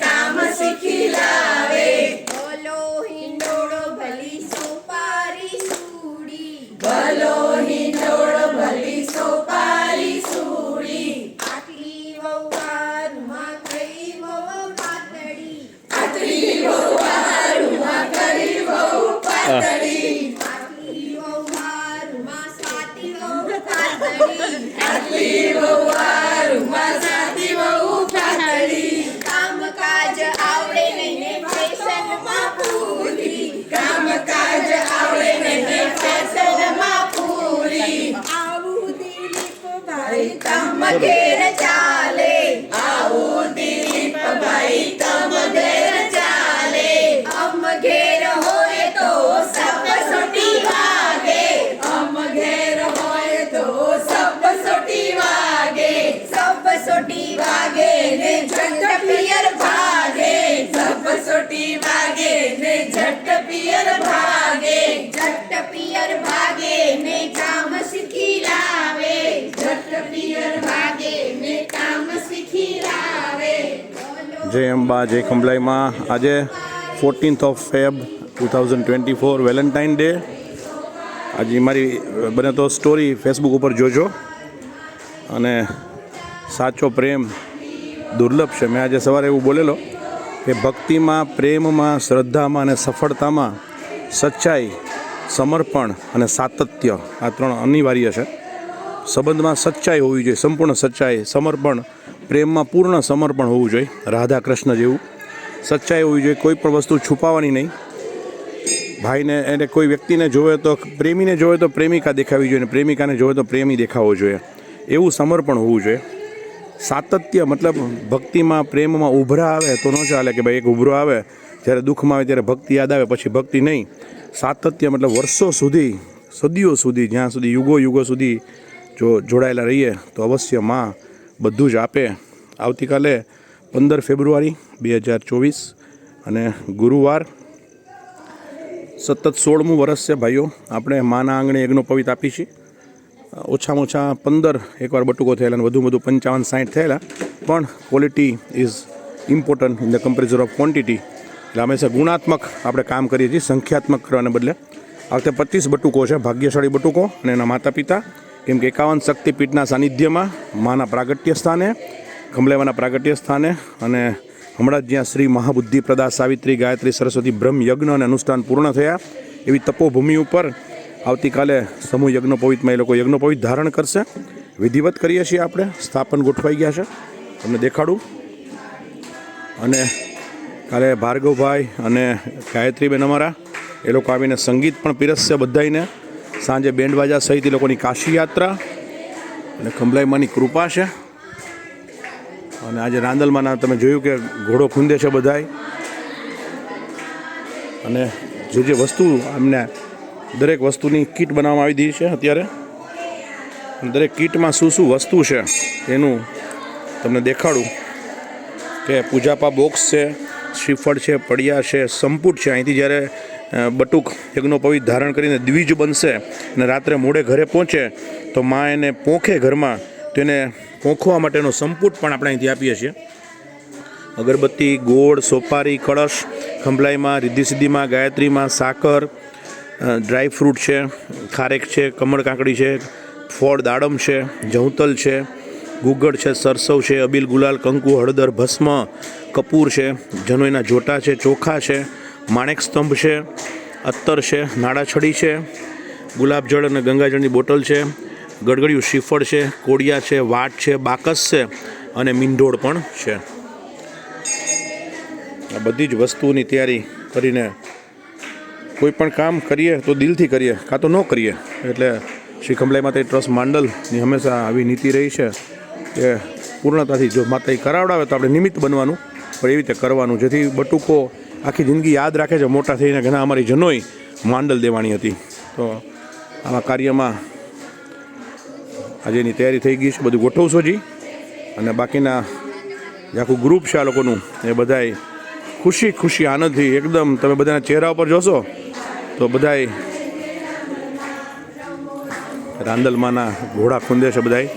ને પિયર ભાગે, જટ પિયર ભાગે, ને કામ શીખી લાવે. જટ પિયર ભાગે, ને કામ શીખી લાવે. જય અંબા, જય ખંભલાઈમાં. આજે fourteenth of Feb two thousand twenty four Valentine Day આજે મારી બને તો સ્ટોરી ફેસબુક ઉપર જોજો. અને સાચો પ્રેમ દુર્લભ છે. મેં આજે સવારે એવું બોલેલો. કે ભક્તિમાં, પ્રેમમાં, શ્રદ્ધામાં અને સફળતામાં સચ્ચાઈ, સમર્પણ અને સાતત્ય આ ત્રણ અનિવાર્ય છે. સંબંધમાં સચ્ચાઈ હોવી જોઈએ, સંપૂર્ણ સચ્ચાઈ, સમર્પણ, પ્રેમમાં પૂર્ણ સમર્પણ હોવું જોઈએ રાધા કૃષ્ણ જેવું. સચ્ચાઈ હોવી જોઈએ, કોઈ પણ વસ્તુ છુપાવવાની નહીં. ભાઈને એને કોઈ વ્યક્તિને જોવે તો, પ્રેમીને જોવે તો પ્રેમિકા દેખાવી જોઈએ અને પ્રેમિકાને જોવે તો પ્રેમી દેખાવો જોઈએ. એવું સમર્પણ હોવું જોઈએ. સાતત્ય, મતલબ ભક્તિમાં, પ્રેમમાં ઉભરા આવે તો ન ચાલે કે ભાઈ એક ઉભરો આવે, જ્યારે દુઃખમાં આવે ત્યારે ભક્તિ યાદ આવે, પછી ભક્તિ નહીં. સાતત્ય મતલબ વર્ષો સુધી, સદીઓ સુધી, જ્યાં સુધી યુગો યુગો સુધી જો જોડાયેલા રહીએ, તો અવશ્યમાં બધું જ આપે. આવતીકાલે પંદર ફેબ્રુઆરી બે હજાર ચોવીસ અને ગુરુવાર સતત સોળમું વર્ષ છે ભાઈઓ, આપણે માના આંગણે યજ્ઞો પવિત આપી છીએ ઓછામાં ઓછા પંદર એકવાર બટુકો થયેલા અને વધુ વધુ પંચાવન સાઠ થયેલા. પણ quality is important in the comparison of quantity એટલે હંમેશા ગુણાત્મક આપણે કામ કરીએ છીએ, સંખ્યાત્મક કરવાને બદલે. આ વખતે પચીસ બટુકો છે, ભાગ્યશાળી બટુકો અને એના માતા પિતા કેમ કે એકાવન શક્તિપીઠના સાનિધ્યમાં માના પ્રાગટ્ય સ્થાને કમલેવાના પ્રાગટ્ય સ્થાને અને હમણાં જ્યાં શ્રી મહાબુદ્ધિ પ્રદા સાવિત્રી, ગાયત્રી, સરસ્વતી બ્રહ્મ યજ્ઞ અને અનુષ્ઠાન પૂર્ણ થયા એવી તપોભૂમિ ઉપર આવતીકાલે સમૂહ યજ્ઞોપવિતમાં એ લોકો યજ્ઞોપવિત ધારણ કરશે. વિધિવત કરીએ છીએ આપણે. સ્થાપન ગોઠવાઈ ગયા છે. તમને દેખાડું. અને કાલે ભાર્ગવભાઈ અને ગાયત્રીબેન અમારા, એ લોકો આવીને સંગીત પણ પીરસશે બધાઈને સાંજે બેન્ડ વાજા સહિત એ લોકોની કાશી યાત્રા અને ખંભલાઈમાંની કૃપા છે. અને આજે રાંદલમાંના તમે જોયું કે ઘોડો ખૂંદે છે બધાય. અને જે જે વસ્તુ એમને દરેક વસ્તુની કીટ બનાવવામાં આવી દીધી છે અત્યારે. દરેક કીટમાં શું શું વસ્તુ છે એનું તમને દેખાડું. કે પૂજાપા બોક્સ છે, શ્રીફળ છે, પડિયા છે, સંપુટ છે. અહીંથી જ્યારે બટુક યજ્ઞોપવિત ધારણ કરીને દ્વિજ બનશે અને રાત્રે મોડે ઘરે પહોંચે, તો મા એને પોંખે ઘરમાં તો એને પોંખવા માટેનો સંપુટ પણ આપણે અહીંથી આપીએ છીએ. અગરબત્તી, ગોળ, સોપારી, કળશ, ખંભલાઈમાં, રિદ્ધિસિદ્ધિમાં, ગાયત્રીમાં, સાકર ડ્રાય ફ્રૂટ છે, ખારેક છે, કમળ કાકડી છે, ફળ, દાડમ છે જવતલ છે, ગુગળ છે, સરસવ છે, અબીલ ગુલાલ, કંકુ, હળદર, ભસ્મ, કપૂર છે જનોઈના જોટા છે, ચોખા છે, માણેક સ્તંભ છે, અત્તર છે નાડાછડી છે, ગુલાબજળ અને ગંગાજળની બોટલ છે, ગડગડિયું શ્રીફળ છે, કોડિયા છે, વાટ છે, બાકસ છે અને મીંઢોળ પણ છે. આ બધી જ વસ્તુની તૈયારી કરીને કોઈ પણ કામ કરીએ તો દિલથી કરીએ, કાં તો ન કરીએ. એટલે શ્રી કમલાઈ માતા ટ્રસ્ટ માંડલની હંમેશા આવી નીતિ રહી છે કે પૂર્ણતાથી જો માતા એ કરાવડાવે તો આપણે નિમિત્ત બનવાનું, પણ એવી રીતે કરવાનું. જેથી બટુકો આખી જિંદગી યાદ રાખે છે, મોટા થઈને ઘણા અમારી જનોય માંડલ દેવાની હતી. તો આવા કાર્યમાં આજે એની તૈયારી થઈ ગઈ છે, બધું ગોઠવશો જી. અને બાકીના જે આખું ગ્રુપ છે આ લોકોનું, એ બધાય ખુશી ખુશી આનંદથી એકદમ તમે બધાના ચહેરા ઉપર જોશો તો બધાય રાંદલમાંના ઘોડા ખૂંદે છે બધાય.